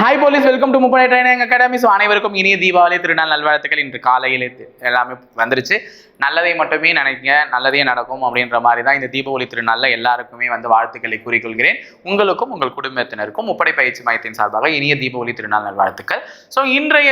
Hi police welcome to முப்படை training academy so அனைவருக்கும் இனிய தீபாவளி திருநாள் நல்வாழ்த்துக்கள். இன்று காலையில் எல்லாமே வந்துருச்சு. நல்லதை மட்டுமே நினைங்க. நல்லதே நடக்கும் அப்படின்ற மாதிரி தான் இந்த தீபாவளி திருநாளில் எல்லாருக்குமே வந்து வாழ்த்துக்களை கூறிக்கொள்கிறேன். உங்களுக்கும் உங்கள் குடும்பத்தினருக்கும் முப்படை பயிற்சி மையத்தின் சார்பாக இனிய தீபாவளி திருநாள் நல்வாழ்த்துக்கள். ஸோ இன்றைய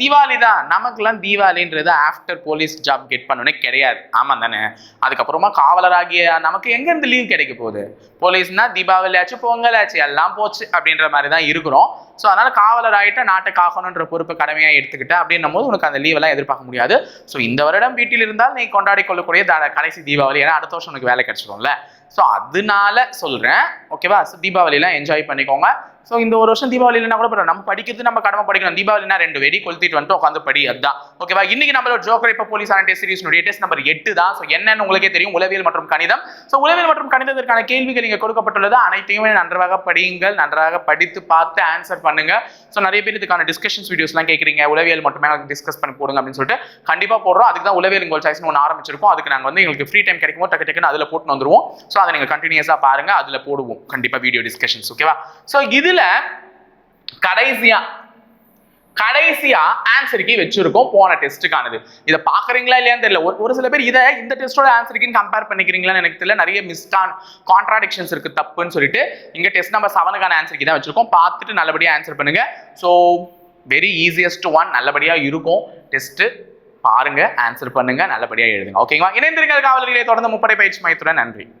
தீபாவளி தான். நமக்குலாம் தீபாவளின்றது ஆஃப்டர் போலீஸ் ஜாப் கெட் பண்ணுனே கிடையாது. ஆமாம் தானே? அதுக்கப்புறமா காவலராகிய நமக்கு எங்கேருந்து லீவ் கிடைக்க போகுது? போலீஸ்னால் தீபாவளி ஆச்சு பொங்கல் ஆச்சு எல்லாம் போச்சு அப்படின்ற மாதிரி தான் இருக்கிறோம். ஸோ அதனால காவலர் ஆகிட்ட நாட்டை காக்கணுன்ற பொறுப்பு கடமையாக எடுத்துக்கிட்ட அப்படின்னும் போது உனக்கு அந்த லீவெல்லாம் எதிர்பார்க்க முடியாது. ஸோ இந்த வருடம் வீட்டில் இருந்தால் நீ கொண்டாடி கொள்ளக்கூடிய த- கடைசி தீபாவளி. ஏன்னா அடுத்த வருஷம் உனக்கு வேலை கிடைச்சிடும்ல ஸோ அதனால சொல்கிறேன் ஓகேவா ஸோ தீபாவளிலாம் என்ஜாய் பண்ணிக்கோங்க. ஸோ இந்த ஒரு வருஷம் தீபாவளினா கூட பரவாயில்ல. நம்ம படிக்கிறது நம்ம கடமை படிக்கணும். தீபாவளினா ரெண்டு வெடி கொளுத்திட்டு வந்துட்டு உட்காந்து படி அதுதான். ஓகேவா இன்னைக்கு நம்மளோட ஜோக்கர் இப்போ போலீஸ் ஆன டெஸ்ட் சீரிஸ்னுடைய டெஸ்ட் நம்பர் எட்டு தான். ஸோ என்னன்னு உங்களுக்கே தெரியும். உளவியல் மற்றும் கணிதம். ஸோ உளவியல் மற்றும் கணிதத்திற்கான கேள்விகள் இங்கே கொடுக்கப்பட்டுள்ளது. அனைத்தையுமே நன்றாக படியுங்கள். நன்றாக படித்து பார்த்து ஆன்சர் பண்ணுங்க. ஸோ நிறைய பேர் இதுக்கான டிஸ்கஷன்ஸ் வீடியோஸ்லாம் கேட்குறீங்க உளவியல் மட்டுமே எனக்கு டிஸ்கஸ் பண்ணி போடுங்க அப்படின்னு சொல்லிட்டு கண்டிப்பாக போடுறோம். அதுக்கு தான் உளவியல் உங்கள் சாய்ஸ்னு ஒன்று ஆரம்பிச்சிருக்கோம். அதுக்கு நாங்கள் வந்து எங்களுக்கு ஃப்ரீ டைம் கிடைக்கும் டக்கு டக்குன்னு அதில் போட்டு வந்துருவோம். ஸோ அதை நீங்கள் கண்டினியூஸாக பாருங்க அதில் போடுவோம். கண்டிப்பாக வீடியோ டிஸ்கஷன்ஸ் ஓகேவா ஸோ இதில் கடைசியா கடைசியா ஆன்சர் கீ வச்சிருக்கோம் போன டெஸ்ட்டுக்கானது இதை பாக்குறீங்களா இல்லையான்னு தெரியல. ஒரு- ஒரு சில பேர் இதை இந்த டெஸ்டோட ஆன்சர் கீன்னு கம்பேர் பண்ணிக்கிறீங்களான்னு எனக்கு தெரியல. நிறைய மிஸ்டான் கான்ட்ராடிக்ஷன்ஸ் இருக்கு தப்புன்னு சொல்லிட்டு. இங்க டெஸ்ட் நம்பர் செவனுக்கான ஆன்சர் கீ தான் வச்சிருக்கோம். பார்த்துட்டு நல்லபடியாக ஆன்சர் பண்ணுங்க. ஸோ வெரி ஈஸியஸ்ட் ஒன் நல்லபடியாக இருக்கும். டெஸ்ட்டு பாருங்க ஆன்சர் பண்ணுங்க நல்லபடியாக எழுதுங்க. ஓகேங்களா இணைந்திருக்கிற காவலர்களை. தொடர்ந்து முப்படை பயிற்சி மையத்துடன் நன்றி.